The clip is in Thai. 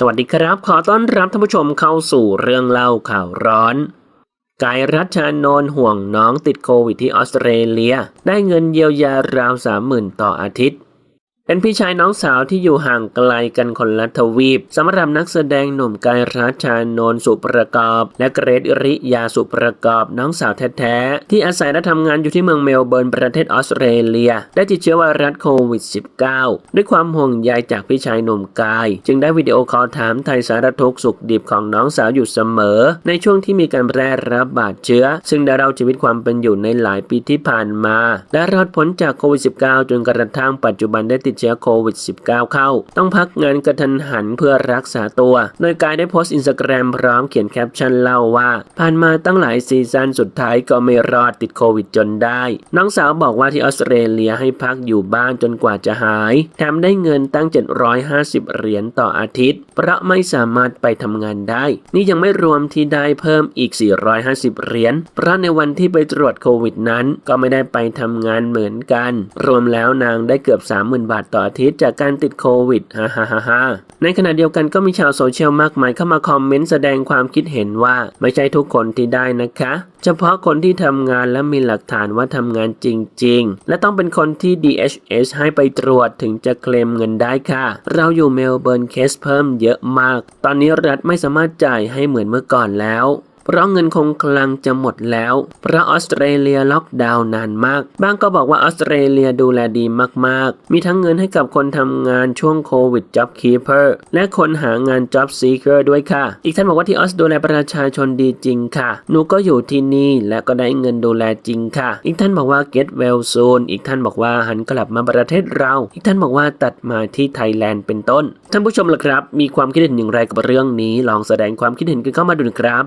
สวัสดีครับ ขอต้อนรับท่านผู้ชมเข้าสู่เรื่องเล่าข่าวร้อน กายรัชชานนท์ห่วงน้องติดโควิดที่ออสเตรเลีย ได้เงินเยียวยาราวสามหมื่นต่ออาทิตย์ เป็นพี่ชายน้องสาวที่อยู่ห่างไกลกันคนละทวีปสำหรับนักแสดงหนุ่มกายรัชชานนท์สุประกอบ และเกรทอริยาสุประกอบน้องสาวแท้ๆ ที่อาศัยและทำงานอยู่ที่เมืองเมลเบิร์นประเทศออสเตรเลีย ได้ติดเชื้อไวรัสโควิด -19 ด้วยความห่วงใยจากพี่ชายหนุ่มกาย จึงได้วิดีโอคอลถามไทยสารทุกข์สุขดิบของน้องสาวอยู่เสมอ ในช่วงที่มีการแพร่ระบาดเชื้อ ซึ่งได้เล่าชีวิตความเป็นอยู่ในหลายปีที่ผ่านมาและรอดพ้นจากโควิด -19 จนกระทั่งปัจจุบันได้ติดเชื้อโควิด -19 เข้า ต้องพักงานกระทันหันเพื่อรักษาตัว โดยกายได้โพสต์อินสตาแกรมพร้อมเขียนแคปชั่นเล่าว่า ผ่านมาตั้งหลายซีซั่นสุดท้ายก็ไม่รอดติดโควิดจนได้ น้องสาวบอกว่าที่ออสเตรเลียให้พักอยู่บ้านจนกว่าจะหายแถมได้เงินตั้ง 750 เหรียญต่ออาทิตย์ เพราะไม่สามารถไปทำงานได้ นี่ยังไม่รวมที่ได้เพิ่มอีก 450 เหรียญเพราะในวันที่ไปตรวจโควิดนั้น ก็ไม่ได้ไปทำงานเหมือนกัน รวมแล้วนางได้เกือบ 30,000 บาทต่ออาทิตย์จากการติดโควิดฮ่าฮ่าฮ่าในขณะเดียวกันก็มีชาวโซเชียลมากมายเข้ามาคอมเมนต์แสดงความคิดเห็นว่าไม่ใช่ทุกคนที่ได้นะคะ เฉพาะคนที่ทำงานและมีหลักฐานว่าทำงานจริง ๆ และต้องเป็นคนที่ DHS ให้ไปตรวจถึงจะเคลมเงินได้ค่ะ เราอยู่เมลเบิร์นเคสเพิ่มเยอะมาก ตอนนี้รัฐไม่สามารถจ่ายให้เหมือนเมื่อก่อนแล้ว เพราะเงินคงคลังจะหมดแล้ว เพราะออสเตรเลียล็อกดาวน์นานมาก บางก็บอกว่าออสเตรเลียดูแลดีมากๆ มีทั้งเงินให้กับคนทำงานช่วงโควิด Job Keeper และคนหางาน Job Seeker ด้วยค่ะ อีกท่านบอกว่าที่ออสดูแลประชาชนดีจริงค่ะ หนูก็อยู่ที่นี่และก็ได้เงินดูแลจริงค่ะ อีกท่านบอกว่า get well soon อีกท่านบอกว่าหันกลับมาประเทศเรา อีกท่านบอกว่าตัดมาที่ไทยแลนด์เป็นต้น ท่านผู้ชมล่ะครับ มีความคิดเห็นอย่างไรกับเรื่องนี้ ลองแสดงความคิดเห็นกันเข้ามาดูนะครับ